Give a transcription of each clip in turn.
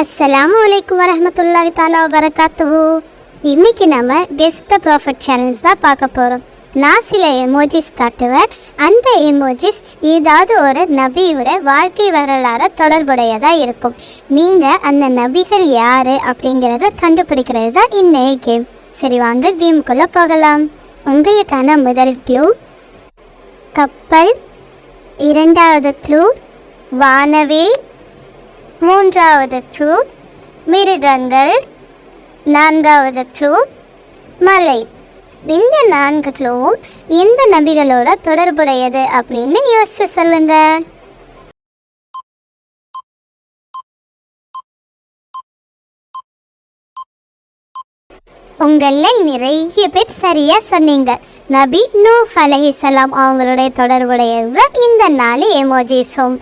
அஸ்ஸலாமு அலைக்கும் வரமத்துல்லாஹி தாலா வரகாத்துஹு இன்னைக்கு நம்ம கெஸ்ட் த ப்ராஃபிட் சேனல்ஸ் தான் பார்க்க போகிறோம் நான் சில எமோஜிஸ் காட்டுவேன் அந்த எமோஜிஸ் ஏதாவது ஒரு நபியோட வாழ்க்கை வரலாறு தொடர்புடையதாக இருக்கும். நீங்கள் அந்த நபிகள் யார் அப்படிங்கிறத கண்டுபிடிக்கிறது தான் இன்னைய கேம். சரி வாங்க கேமுக்குள்ளே போகலாம். உங்களுக்கான முதல் க்ளூ கப்பல். இரண்டாவது க்ளூ வானவே. மூன்றாவது க்ளூ மிருகங்கள். நான்காவது க்ளூ மலை. இந்த நான்கு க்ளூவும் எந்த நபிகளோட தொடர்புடையது அப்படின்னு யோசிச்சு சொல்லுங்க. உங்களில் நிறைய பேர் சரியா சொன்னீங்க. நபி நூ அலஹிசலாம் அவங்களுடைய தொடர்புடையவங்க இந்த நாலு எமோஜிஸும்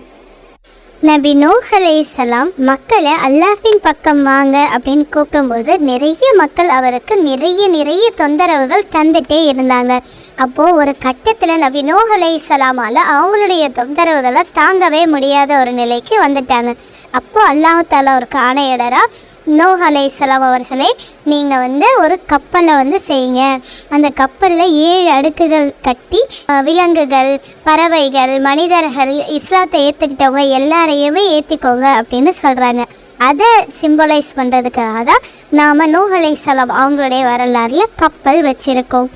நபி நூஹ் அலைஹிஸ்ஸலாம் மக்களை அல்லாஹின் பக்கம் வாங்க அப்படின்னு கூப்பிடும்போது நிறைய மக்கள் அவருக்கு நிறைய நிறைய தொந்தரவுகள் தந்துட்டே இருந்தாங்க. அப்போது ஒரு கட்டத்தில் நபி நூஹ் அலைஹிஸ்ஸலாமால் அவங்களுடைய தொந்தரவுகளை தாங்கவே முடியாத ஒரு நிலைக்கு வந்துட்டாங்க. அப்போது அல்லாஹ் தாலா ஒரு ஆணையிடரா நூஹ் சலாம் அவர்களே நீங்கள் வந்து ஒரு கப்பலை வந்து செய்யுங்க. அந்த கப்பலில் ஏழு அடுக்குகள் கட்டி விலங்குகள் பறவைகள் மனிதர்கள் இஸ்லாத்தை ஏற்றுக்கிட்டவங்க எல்லாரையுமே ஏற்றிக்கோங்க அப்படின்னு சொல்கிறாங்க அதை சிம்பலைஸ் பண்ணுறதுக்காக தான் நாம் நூகலை சலம் அவங்களுடைய வரலாறில் கப்பல் வச்சுருக்கோம்.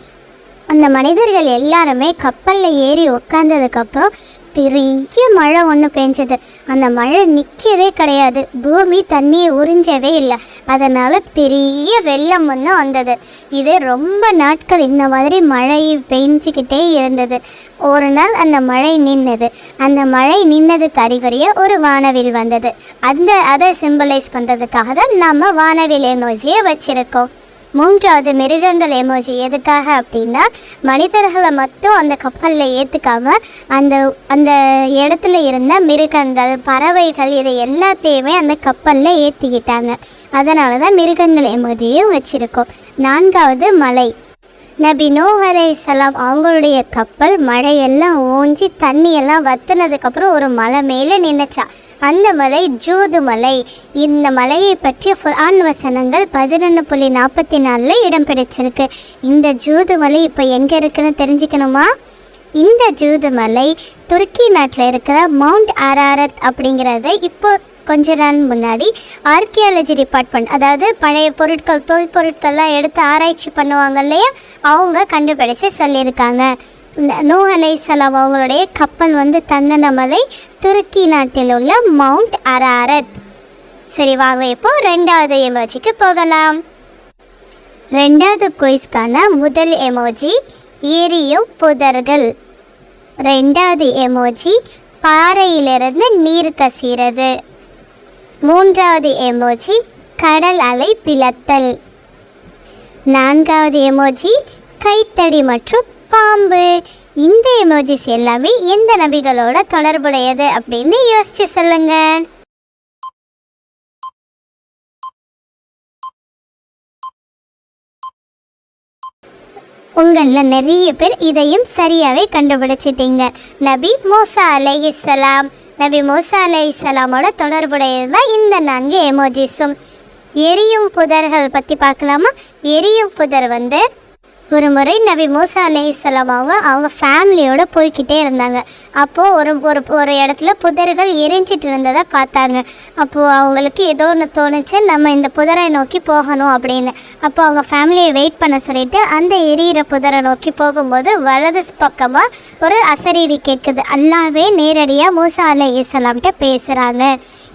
அந்த மனிதர்கள் எல்லாருமே கப்பலில் ஏறி உட்காந்ததுக்கப்புறம் பெரிய மழை ஒன்று பெஞ்சது. அந்த மழை நிற்கவே கிடையாது. பூமி தண்ணியை உறிஞ்சவே இல்லை. அதனால் பெரிய வெள்ளம் ஒன்று வந்தது. இது ரொம்ப நாட்கள் இந்த மாதிரி மழை பெஞ்சிக்கிட்டே இருந்தது. ஒரு நாள் அந்த மழை நின்னது. அந்த மழை நின்னது அறிகுறிய ஒரு வானவில் வந்தது. அந்த அதை சிம்பிளைஸ் பண்ணுறதுக்காக தான் நம்ம வானவில் எமோஜியை வச்சுருக்கோம். மூன்றாவது மிருகங்கள் எமோஜி எதுக்காக அப்படின்னா மனிதர்களை மட்டும் அந்த கப்பலில் ஏற்றுக்காம அந்த அந்த இடத்துல இருந்த மிருகங்கள் பறவைகள் இதை எல்லாத்தையுமே அந்த கப்பலில் ஏற்றிக்கிட்டாங்க அதனால தான் மிருகங்கள் எமோஜியும் வச்சுருக்கோம். நான்காவது மலை. நபி நூஹ் சலாம் அவங்களுடைய கப்பல் மழையெல்லாம் ஓஞ்சி தண்ணியெல்லாம் வத்துனதுக்கப்புறம் ஒரு மலை மேலே நின்றுச்சா அந்த மலை ஜூது மலை. இந்த மலையை பற்றிய குர்ஆன் வசனங்கள் பதினொன்று புள்ளி நாற்பத்தி நாலில் இடம் பிடிச்சிருக்கு இந்த ஜூது மலை இப்போ எங்கே இருக்குன்னு தெரிஞ்சுக்கணுமா? இந்த ஜூது மலை துருக்கி நாட்டில் இருக்கிற மவுண்ட் ஆராரத் அப்படிங்கிறத இப்போ கொஞ்ச நாள் முன்னாடி ஆர்கியாலஜி டிபார்ட்மெண்ட் அதாவது பழைய பொருட்கள் தொல் பொருட்கள்லாம் எடுத்து ஆராய்ச்சி பண்ணுவாங்க இல்லையா? அவங்க கண்டுபிடிச்சு சொல்லியிருக்காங்க. நூ நூஹ் அவங்களுடைய கப்பல் வந்து தங்கின மலை துருக்கி நாட்டில் உள்ள மவுண்ட் அராரத். சரி வாங்க இப்போ ரெண்டாவது எமோஜிக்கு போகலாம். ரெண்டாவது குயிஸ்க்கான முதல் எமோஜி எரியும் புதர்கள். ரெண்டாவது எமோஜி பாறையிலிருந்து நீர் கசிகிறது. மூன்றாவது எமோஜி கடல் அலை பிளத்தல். நான்காவது எமோஜி கைத்தடி மற்றும் பாம்பு. இந்த எமோஜிஸ் எல்லாமே எந்த நபிகளோட தொடர்புடையது அப்படின்னு யோசிச்சு சொல்லுங்க. உங்களில் நிறைய பேர் இதையும் சரியாகவே கண்டுபிடிச்சிட்டீங்க. நபி மூசா அலைஹிஸ்ஸலாம் நபி மூசா இஸ்லாமோட தொடர்புடையது தான் இந்த நான்கு எமோஜிஸும் எரியும் புதர்கள் பற்றி பார்க்கலாமா? எரியும் புதர் வந்து ஒரு முறை நபி மூசா அலைஹிஸ்ஸலாம் அவங்க அவங்க ஃபேமிலியோடு போய்க்கிட்டே இருந்தாங்க. அப்போது ஒரு ஒரு ஒரு இடத்துல புதர்கள் எரிஞ்சிட்டு இருந்ததை பார்த்தாங்க. அப்போது அவங்களுக்கு ஏதோ ஒன்று தோணுச்சு நம்ம இந்த புதரை நோக்கி போகணும் அப்படின்னு. அப்போ அவங்க ஃபேமிலியை வெயிட் பண்ண சொல்லிட்டு அந்த எரியிற புதரை நோக்கி போகும்போது வலது பக்கமாக ஒரு அசரீதி கேட்குது. அல்லாவே நேரடியாக மூசா அலைஹிஸ்ஸலாம்கிட்ட பேசுகிறாங்க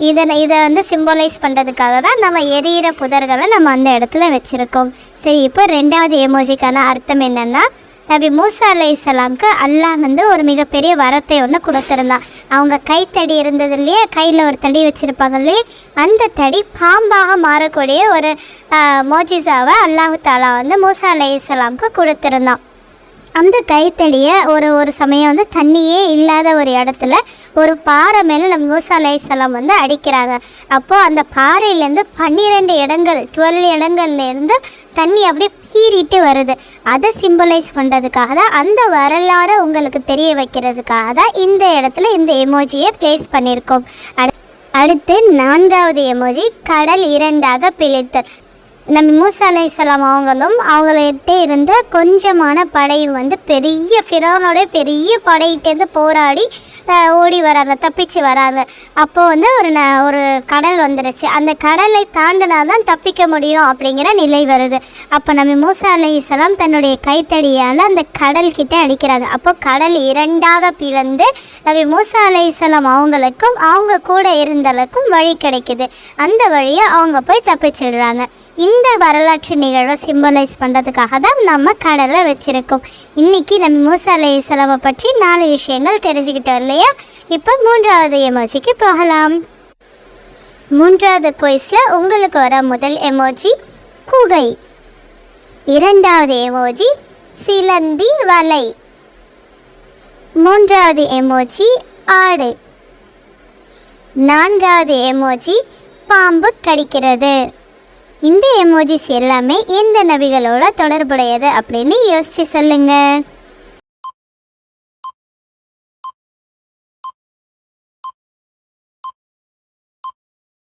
இதை இதை வந்து சிம்பலைஸ் பண்ணுறதுக்காக தான் நம்ம எரியிற புதர்களை நம்ம அந்த இடத்துல வச்சுருக்கோம். சரி இப்போ ரெண்டாவது எமோஜிக்கான அர்த்தம் என்னென்னா நபி மூசா அலைஹிஸ்ஸலாம்க்கு அல்லாஹ் வந்து ஒரு மிகப்பெரிய வரத்தை ஒன்று கொடுத்துருந்தான். அவங்க கைத்தடி இருந்தது இல்லையே? கையில் ஒரு தடி வச்சுருப்பாங்க இல்லையே? அந்த தடி பாம்பாக மாறக்கூடிய ஒரு மோஜிசாவை அல்லாஹு தாலா வந்து மூசா அலைஹிஸ்ஸலாம்க்கு கொடுத்துருந்தான். அந்த கைத்தடியை ஒரு ஒரு சமயம் வந்து தண்ணியே இல்லாத ஒரு இடத்துல ஒரு பாறை மேலே நம்ம மூசா வந்து அடிக்கிறாங்க. அப்போது அந்த பாறையிலேருந்து பன்னிரெண்டு இடங்கள் டுவெல் இடங்கள்லேருந்து தண்ணி அப்படியே கீறிட்டு வருது. அதை சிம்பலைஸ் பண்ணுறதுக்காக தான் அந்த வரலாறை உங்களுக்கு தெரிய வைக்கிறதுக்காக தான் இந்த இடத்துல இந்த எமோஜியை ப்ளேஸ் பண்ணியிருக்கோம். அடு அடுத்து நான்காவது எமோஜி கடல் இரண்டாக பிழைத்தல் நம்ம மூசா அலைஹிஸ்ஸலாம் அவங்களும் அவங்கள்ட்ட இருந்த கொஞ்சமான படை வந்து பெரிய ஃபிரானோட பெரிய படையிட்டேருந்து போராடி ஓடி வராங்க தப்பிச்சு வராங்க. அப்போ வந்து ஒரு ந ஒரு கடல் வந்துடுச்சு அந்த கடலை தாண்டினா தான் தப்பிக்க முடியும் அப்படிங்கிற நிலை வருது. அப்போ நம்ம மூசா அலைஹிஸ்ஸலாம் தன்னுடைய கைத்தடியால் அந்த கடல் கிட்ட அடிக்கிறாங்க. அப்போ கடல் இரண்டாக பிளந்து நபி மூசா அலைஹிஸ்ஸலாம் அவங்களுக்கும் அவங்க கூட இருந்தவங்களுக்கும் வழி கிடைக்குது. அந்த வழியை அவங்க போய் தப்பிச்சிடுறாங்க. இந்த வரலாற்று நிகழ்வை சிம்பலைஸ் பண்ணுறதுக்காக தான் நம்ம கடலை வச்சுருக்கோம். இன்னைக்கு நம்ம மூசா அலைஹிஸ்ஸலாமை பற்றி நாலு விஷயங்கள் தெரிஞ்சுக்கிட்டோம் இல்லையா? இப்போ மூன்றாவது எமோஜிக்கு போகலாம். மூன்றாவது குயிஸில் உங்களுக்கு வர முதல் எமோஜி குகை. இரண்டாவது எமோஜி சிலந்தி வலை. மூன்றாவது எமோஜி ஆடு. நான்காவது எமோஜி பாம்பு கடிக்கிறது. இந்த எமோஜிஸ் எல்லாமே எந்த நபிகளோட தொடர்புடையது அப்படின்னு யோசிச்சு சொல்லுங்க.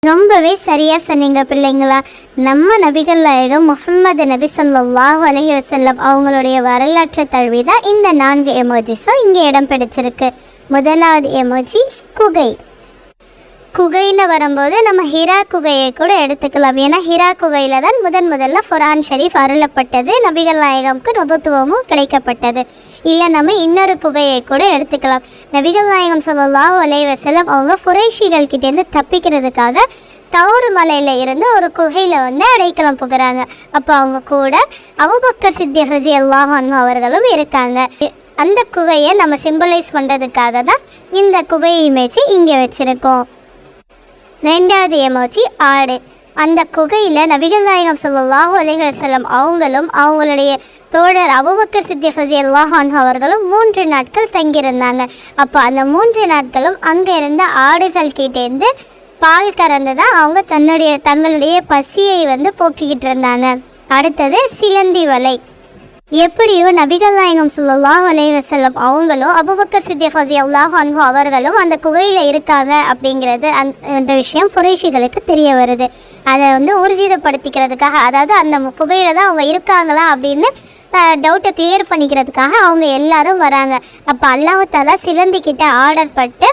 ரொம்பவே சரியாக சொன்னீங்க பிள்ளைங்களா. நம்ம நபிகள் நாயகம் முகமது நபி ஸல்லல்லாஹு அலஹி வசல்லம் அவங்களுடைய வரலாற்று தழுவி தான் இந்த நான்கு எமோஜிஸும் இங்கே இடம் பிடிச்சிருக்கு முதலாவது எமோஜி குகை. குகைன்னு வரும்போது நம்ம ஹிரா குகையை கூட எடுத்துக்கலாம். ஏன்னா ஹிரா குகையில் தான் முதன் முதல்ல ஃபுரான் ஷரீஃப் அருளப்பட்டது நபிகள் நாயகம்க்கு நபத்துவமும் கிடைக்கப்பட்டது. இல்லை நம்ம இன்னொரு குகையை கூட எடுத்துக்கலாம். நபிகள் நாயகம் சொல்லலா அலைஹி வஸல்லம் அவங்க குறைஷிகள் கிட்டேருந்து தப்பிக்கிறதுக்காக தவறு மலையில் இருந்து ஒரு குகையில் வந்து அடைக்கலம் புகிறாங்க. அப்போ அவங்க கூட அபுபக்கர் சித்திக் ரஜி அல்லாஹ் அவர்களும் இருக்காங்க. அந்த குகையை நம்ம சிம்பலைஸ் பண்ணுறதுக்காக தான் இந்த குகை இமேஜை இங்கே வச்சுருக்கோம். ரெண்டாவது எமோஜி ஆடு. அந்த குகையில் நபிகள் நாயகம் சொல்லாஹு அலைஹி வஸல்லம் அவங்களும் அவங்களுடைய தோழர் அபுபக்கர் சித்திக் ரலியல்லாஹு அல்லாஹான் அவர்களும் மூன்று நாட்கள் தங்கியிருந்தாங்க. அப்போ அந்த மூன்று நாட்களும் அங்கே இருந்த ஆடுகள் கிட்டேருந்து பால் கறந்து தான் அவங்க தன்னுடைய தங்களுடைய பசியை வந்து போக்கிக்கிட்டு இருந்தாங்க. அடுத்தது சிலந்தி வலை. எப்படியோ நபிகள் நாயகம் ஸல்லல்லாஹு அலைஹி வஸல்லம் அவங்களும் அபுபக்கர் சித்திக் ரலியல்லாஹு அன்பு அவர்களும் அந்த குகையில் இருக்காங்க அப்படிங்கிறது அந்த அந்த விஷயம் குறைஷிகளுக்கு தெரிய வருது. அதை வந்து ஊர்ஜிதப்படுத்திக்கிறதுக்காக அதாவது அந்த குகையில் தான் அவங்க இருக்காங்களா அப்படின்னு டவுட்டை கிளியர் பண்ணிக்கிறதுக்காக அவங்க எல்லாரும் வராங்க. அப்போ அல்லாஹாலா சிலந்திக்கிட்ட ஆர்டர் பட்டு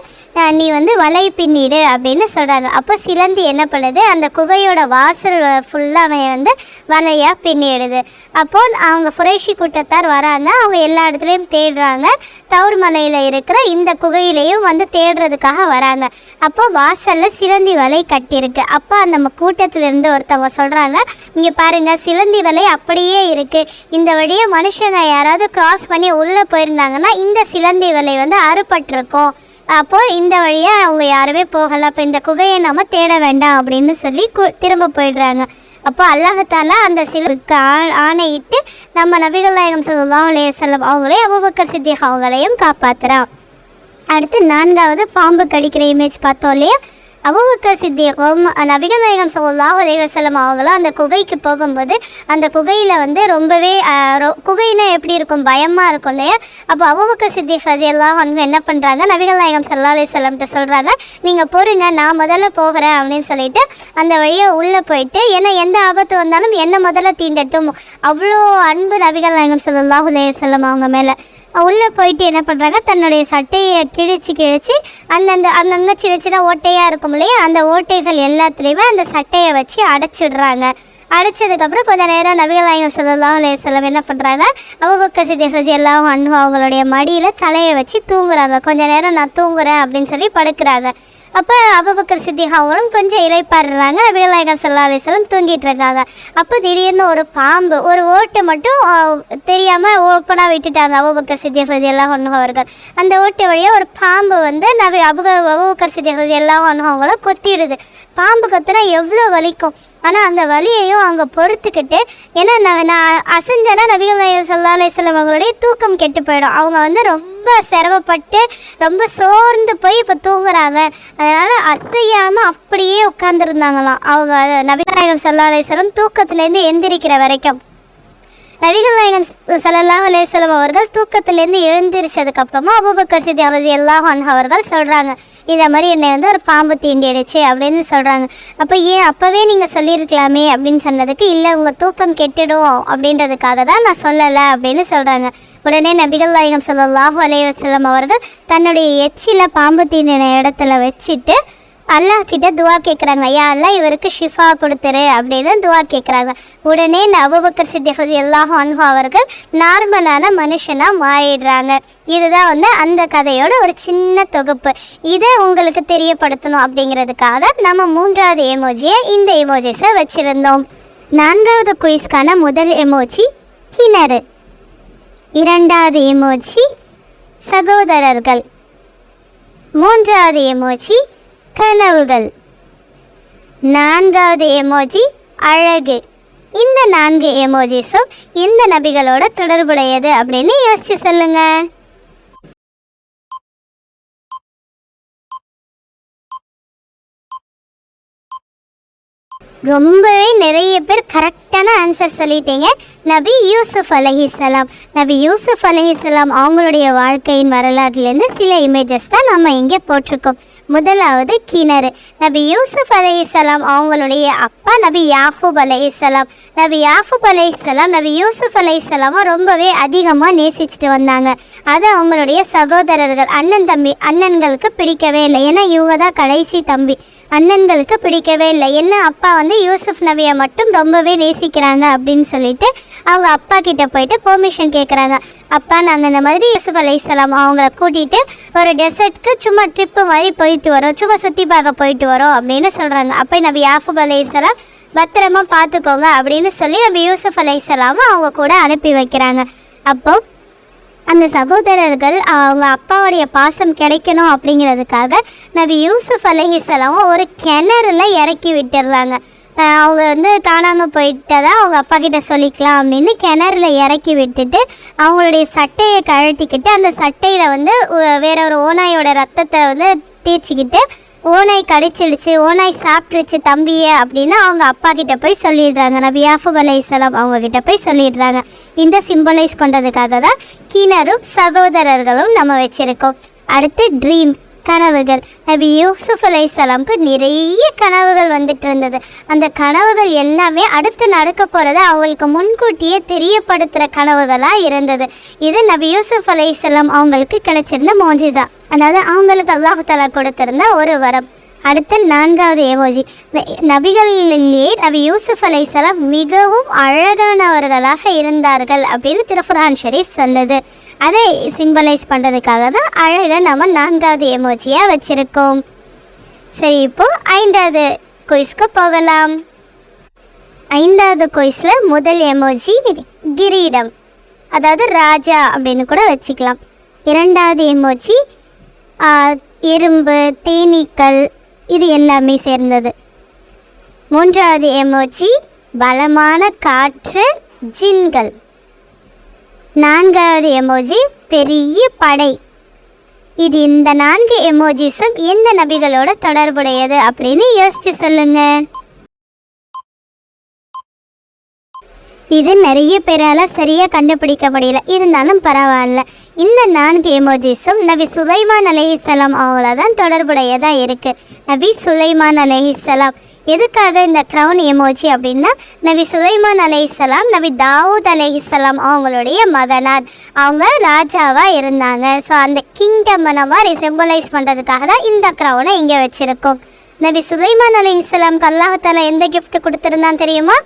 நீ வந்து வலை பின்னிடு அப்படின்னு சொல்கிறாங்க அப்போ சிலந்தி என்ன பண்ணுது? அந்த குகையோட வாசல் ஃபுல்லாக அவன் வந்து வலையாக பின்னிடுது அப்போ அவங்க குறைஷி கூட்டத்தார் வராங்க. அவங்க எல்லா இடத்துலையும் தேடுறாங்க. தவுர் மலையில் இருக்கிற இந்த குகையிலையும் வந்து தேடுறதுக்காக வராங்க. அப்போ வாசலில் சிலந்தி வலை கட்டியிருக்கு. அப்போ அந்த கூட்டத்திலிருந்து இருந்து ஒருத்தவங்க சொல்கிறாங்க இங்கே பாருங்கள் சிலந்தி வலை அப்படியே இருக்குது இந்த வழியே மனுஷங்க யாராவது கிராஸ் பண்ணி உள்ளே போயிருந்தாங்கன்னா இந்த சிலந்தி வலை வந்து அறுபட்டிருக்கும். அப்போது இந்த வழியாக அவங்க யாருமே போகலை. அப்போ இந்த குகையை நம்ம தேட வேண்டாம் அப்படின்னு சொல்லி கு- திரும்ப போயிடுறாங்க. அப்போ அல்லாஹத்தாலா அந்த சிலருக்கு ஆணையிட்டு நம்ம நபிகள் நாயகம் சொல்லலாம் அலைஹி செல்லம் அவங்களே அபூபக்கர் சித்திக் அவங்களையும் காப்பாத்துறான். அடுத்து நான்காவது பாம்பு கடிக்கிற இமேஜ் பார்த்தோம் இல்லையா? அபுபக்கர் சித்தியகம் நபிகள் நாயகம் ஸல்லல்லாஹு உதயவசலம் அவங்களாம் அந்த குகைக்கு போகும்போது அந்த குகையில் வந்து ரொம்பவே ரொ- குகைனா எப்படி இருக்கும்? பயமாக இருக்கும் இல்லையா? அப்போ அபுபக்கர் சித்திக் ரலியல்லாஹு வந்து என்ன பண்ணுறாங்க நபிகள் நாயகம் சல்லா அலைஹி சொல்கிறாங்க நீங்கள் பொறுங்க நான் முதல்ல போகிறேன் அப்படின்னு சொல்லிட்டு அந்த வழியை உள்ளே போயிட்டு ஏன்னா எந்த ஆபத்து வந்தாலும் என்ன முதல்ல தீண்டட்டும்? அவ்வளோ அன்பு நபிகள் நாயகம் ஸல்லல்லாஹு அலைஹி அவங்க மேலே. உள்ளே போயிட்டு என்ன பண்ணுறாங்க தன்னுடைய சட்டையை கிழிச்சு கிழிச்சு அந்தந்த அங்கங்கே சின்ன சின்ன ஓட்டையாக இருக்கும் இல்லையா? அந்த ஓட்டைகள் எல்லாத்துலேயுமே அந்த சட்டையை வச்சு அடைச்சிடுறாங்க. அடைச்சதுக்கப்புறம் கொஞ்ச நேரம் நபிகள் சொல்லலாம் ஸல்லல்லாஹு என்ன பண்ணுறாங்க அபுபக்கர் சித்திக் எல்லாம் அன்பு அவங்களுடைய மடியில் தலையை வச்சு தூங்குறாங்க. கொஞ்சம் நேரம் நான் தூங்குறேன் அப்படின்னு சொல்லி படுக்கிறாங்க. அப்போ அபுபக்கர் சித்திக் அவங்களும் கொஞ்சம் இலைப்பாடுறாங்க. நபிகள் நாயகம் ஸல்லல்லாஹு தூங்கிட்டு இருக்காங்க. அப்போ திடீர்னு ஒரு பாம்பு ஒரு ஓட்டை மட்டும் தெரியாமல் ஓப்பனாக விட்டுட்டாங்க அபுபக்கர் சித்திக் எல்லாம் ஒன்று அவர்கள் அந்த ஓட்டு வழியாக ஒரு பாம்பு வந்து நபி அபுக அபுபக்கர் சித்திக் எல்லாம் ஒன்று அவங்கள கொத்திடுது. பாம்பு கொத்தினா எவ்வளோ வலிக்கும்? ஆனால் அந்த வலியையும் அவங்க பொறுத்துக்கிட்டு ஏன்னா நான் நான் அசைஞ்சேன்னா நபிகள் நாயகம் ஸல்லல்லாஹு அலைஹி அவங்களுடைய தூக்கம் கெட்டு போயிடும். அவங்க வந்து ரொம்ப சிரமப்பட்டு ரொம்ப சோர்ந்து போய் இப்போ தூங்குறாங்க. அதனால் அசையாமல் அப்படியே உட்காந்துருந்தாங்களாம் அவங்க நபிகள் நாயகம் ஸல்லல்லாஹு தூக்கத்துலேருந்து எந்திரிக்கிற வரைக்கும். நபிகள் நாயகன் ஸல்லல்லாஹு அலேசலம் அவர்கள் தூக்கத்திலேருந்து எழுந்திரிச்சதுக்கு அப்புறமா அபூபக்கர் சித்தி ரதி அல்லாஹ் அவர்கள் சொல்கிறாங்க இந்த மாதிரி என்னை வந்து ஒரு பாம்பு தீண்டிடுச்சு அப்படின்னு சொல்கிறாங்க அப்போ ஏன் அப்போவே நீங்கள் சொல்லியிருக்கலாமே அப்படின்னு சொன்னதுக்கு இல்லை உங்கள் தூக்கம் கெட்டுடும் அப்படின்றதுக்காக தான் நான் சொல்லலை அப்படின்னு சொல்கிறாங்க உடனே நபிகள் நாயகம் ஸல்லல்லாஹு அலைஹி அவர்கள் தன்னுடைய எச்சில பாம்பு தீண்டின இடத்துல வச்சுட்டு அல்லாஹ் கிட்ட துவா கேட்குறாங்க ஐயா அல்லா இவருக்கு ஷிஃபா கொடுத்துரு அப்படின்னு துவா கேட்குறாங்க உடனே அபுபக்கர் சித்திகர் எல்லா அன்ஹு அவர்கள் நார்மலான மனுஷனாக மாறிடுறாங்க. இதுதான் வந்து அந்த கதையோட ஒரு சின்ன தொகுப்பு. இதை உங்களுக்கு தெரியப்படுத்தணும் அப்படிங்கிறதுக்காக நம்ம மூன்றாவது எமோஜியை இந்த எமோஜிஸை வச்சுருந்தோம். நான்காவது குயிஸ்க்கான முதல் எமோஜி கிணறு. இரண்டாவது எமோஜி சகோதரர்கள். மூன்றாவது எமோஜி கனவுகள். நான்காவது எமோஜி அழகு. இந்த நான்கு எமோஜிஸும் இந்த நபிகளோட தொடர்புடையது அப்படின்னு யோசிச்சு சொல்லுங்க. ரொம்பவே நிறைய பேர் கரெக்டான ஆன்சர் சொல்லிட்டீங்க. நபி யூசுஃப் அலஹிசலாம் நபி யூசுஃப் அலஹிசலாம் அவங்களுடைய வாழ்க்கையின் வரலாற்றுலேருந்து சில இமேஜஸ் தான் நம்ம இங்கே போட்டிருக்கோம். முதலாவது கிணறு. நபி யூசுஃப் அலஹிசலாம் அவங்களுடைய அப்பா நபி யாஃபூப் இஸ்லாம் நபி யாஃபூப் இஸ்லாம் நபி யூசுஃப் இஸ்லாமும் ரொம்பவே அதிகமாக நேசிச்சுட்டு வந்தாங்க. அது அவங்களுடைய சகோதரர்கள் அண்ணன் தம்பி அண்ணன்களுக்கு பிடிக்கவே இல்லை. ஏன்னா இவங்க தான் கடைசி தம்பி. அண்ணன்களுக்கு பிடிக்கவே இல்லை. என்ன அப்பா வந்து யூசுஃப் நபியை மட்டும் ரொம்பவே நேசிக்கிறாங்க அப்படின்னு சொல்லிட்டு அவங்க அப்பா கிட்ட போயிட்டு பெர்மிஷன் கேட்குறாங்க அப்பா நாங்கள் இந்த மாதிரி யூசுஃப் இஸ்லாம் அவங்கள கூட்டிகிட்டு ஒரு டெசர்ட்க்கு சும்மா ட்ரிப்பு மாதிரி போய் போயிட்டு வரோம். சும்மா சுற்றி பார்க்க போயிட்டு வரோம் அப்படின்னு சொல்கிறாங்க அப்போ நபி யாஃபுப் அலைஹிஸ்ஸலாம் பத்திரமா பார்த்துக்கோங்க அப்படின்னு சொல்லி நபி யூசுஃப் அலைஹிஸ்ஸலாமை அவங்க கூட அனுப்பி வைக்கிறாங்க. அப்போ அந்த சகோதரர்கள் அவங்க அப்பாவுடைய பாசம் கிடைக்கணும் அப்படிங்கிறதுக்காக நபி யூசுஃப் அலைஹிஸ்ஸலாம் ஒரு கிணறுல இறக்கி விட்டுடுறாங்க அவங்க வந்து காணாமல் போயிட்டதா அவங்க அப்பா கிட்ட சொல்லிக்கலாம் அப்படின்னு கிணறுல இறக்கி விட்டுட்டு அவங்களுடைய சட்டையை கழட்டிக்கிட்டு அந்த சட்டையில் வந்து வேற ஒரு ஓநாயோட ரத்தத்தை வந்து தேய்ச்சிக்கிட்டு ஓனாய் கடிச்சிடுச்சு ஓனாய் சாப்பிட்ருச்சு தம்பியை அப்படின்னு அவங்க அப்பா கிட்ட போய் சொல்லிடுறாங்க. நபி யாஃபுப் அலைஹிஸ்ஸலாம் அவங்க கிட்ட போய் சொல்லிடுறாங்க. இந்த சிம்பலைஸ் பண்ணுறதுக்காக தான் கிணறும் சகோதரர்களும் நம்ம வச்சுருக்கோம். அடுத்து ட்ரீம் கனவுகள். நபி யூசுஃப் அலைஹிஸ்ஸலாம்க்கு நிறைய கனவுகள் வந்துட்டு இருந்தது அந்த கனவுகள் எல்லாமே அடுத்து நடக்க போகிறத அவங்களுக்கு முன்கூட்டியே தெரியப்படுத்துகிற கனவுகளாக இருந்தது. இது நபி யூசுஃப் அலைஹிஸ்ஸலாம் அவங்களுக்கு கிடைச்சிருந்த மோஜிதா அதாவது அவங்களுக்கு அல்லாஹ் தஆலா கொடுத்திருந்த ஒரு வரம். அடுத்த நான்காவது ஏமோஜி நபிகளிலேயே நபி யூசுஃப் அலைசலாம் மிகவும் அழகானவர்களாக இருந்தார்கள் அப்படின்னு திருஃபுரான் ஷரீஃப் சொல்லுது அதை சிம்பலைஸ் பண்ணுறதுக்காக தான் அழகை நம்ம நான்காவது எமோஜியாக வச்சுருக்கோம். சரி இப்போ ஐந்தாவது குயிஸ்க்கு போகலாம். ஐந்தாவது குயிஸில் முதல் எமோஜி கிரீடம். அதாவது ராஜா அப்படின்னு கூட வச்சுக்கலாம். இரண்டாவது எமோஜி எறும்பு தேனீக்கள் இது எல்லாமே சேர்ந்தது. மூன்றாவது எமோஜி பலமான காற்று ஜின்கள். நான்காவது எமோஜி பெரிய படை. இது இந்த நான்கு எமோஜிஸும் எந்த நபிகளோட தொடர்புடையது அப்படின்னு யோசிச்சு சொல்லுங்கள் இது நிறைய பேரால் சரியாக கண்டுபிடிக்க இருந்தாலும் பரவாயில்ல. இந்த நான்கு எமோஜிஸும் நபி சுலைமான் அலைஹிஸ்ஸலாம் அவங்கள தான் தொடர்புடையதாக இருக்குது நபி சுலைமான் அலைஹிஸ்ஸலாம் எதுக்காக இந்த க்ரௌன் எமோஜி அப்படின்னா நபி சுலைமான் அலைஹிஸ்ஸலாம் நபி தாவூத் அலைஹிஸ்ஸலாம் அவங்களுடைய மகனார். அவங்க ராஜாவாக இருந்தாங்க. ஸோ அந்த கிங்டம் நம்ம சிம்பலைஸ் பண்ணுறதுக்காக தான் இந்த க்ரௌனை இங்கே வச்சுருக்கோம். நபி சுலைமான் அலைஹிஸ்ஸலாம்க்கு கல்லாஹத்தால எந்த கிஃப்ட் கொடுத்துருந்தான் தெரியுமா?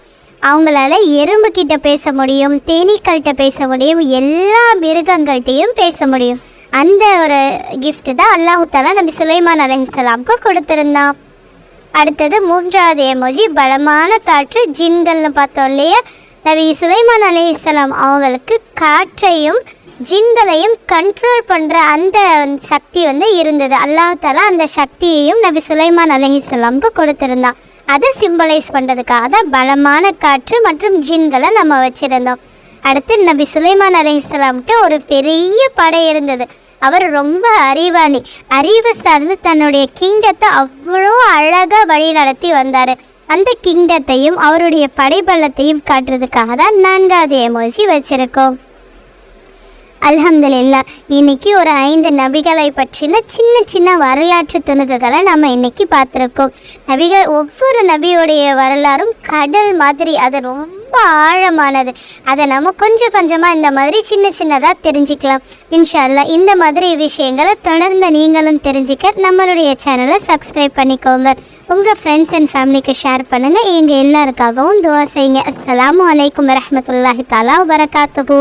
அவங்களால எறும்பு கிட்ட பேச முடியும் தேனீக்கள்கிட்ட பேச முடியும் எல்லா மிருகங்கள்கிட்டையும் பேச முடியும். அந்த ஒரு கிஃப்ட் தான் அல்லாஹு தாலா நபி சுலைமான் அலஹிஸ்லாமுக்கு கொடுத்துருந்தான். அடுத்தது மூன்றாவது எமோஜி பலமான காற்று ஜின்கள்னு பார்த்தோம் இல்லையா? நபி சுலைமான் அலைஹிஸ்ஸலாம் அவங்களுக்கு காற்றையும் ஜின்களையும் கண்ட்ரோல் பண்ணுற அந்த சக்தி வந்து இருந்தது. அல்லாஹ் அந்த சக்தியையும் நபி சுலைமான் அலைஹிஸ்ஸலாம்க்கு கொடுத்துருந்தான். அதை சிம்பலைஸ் பண்ணுறதுக்காக தான் பலமான காற்று மற்றும் ஜின்களை நம்ம வச்சுருந்தோம். அடுத்து நபி சுலைமான் அலிஸ்லாம்கிட்ட ஒரு பெரிய படை இருந்தது. அவர் ரொம்ப அறிவாளி. அறிவு சார்ந்து தன்னுடைய கிங்கத்தை அவ்வளோ அழகாக வழி நடத்தி வந்தார். அந்த கிங்டத்தையும் அவருடைய படைபலத்தையும் காட்டுறதுக்காக தான் நான்காவது எமோஜி வச்சுருக்கோம். அல்ஹம்துலில்லா இன்னைக்கு ஒரு ஐந்து நபிகளை பற்றின சின்ன சின்ன வரலாற்று துணுக்குகளை நம்ம இன்னைக்கு பார்த்துருக்கோம். நபிகள் ஒவ்வொரு நபியோடைய வரலாறும் கடல் மாதிரி அது ரொம்ப ஆழமானது. அதை நம்ம கொஞ்சம் கொஞ்சமாக இந்த மாதிரி சின்ன சின்னதாக தெரிஞ்சுக்கலாம். இன்ஷா இந்த மாதிரி விஷயங்களை தொடர்ந்து நீங்களும் தெரிஞ்சுக்க நம்மளுடைய சேனலை சப்ஸ்கிரைப் பண்ணிக்கோங்க. உங்கள் ஃப்ரெண்ட்ஸ் அண்ட் ஃபேமிலிக்கு ஷேர் பண்ணுங்கள் எங்கள் எல்லாருக்காகவும் துவா செய்யுங்க. அஸ்லாம் வலைக்கம் வரமத்துல்லாஹி தாலா வரகாத்துஹூ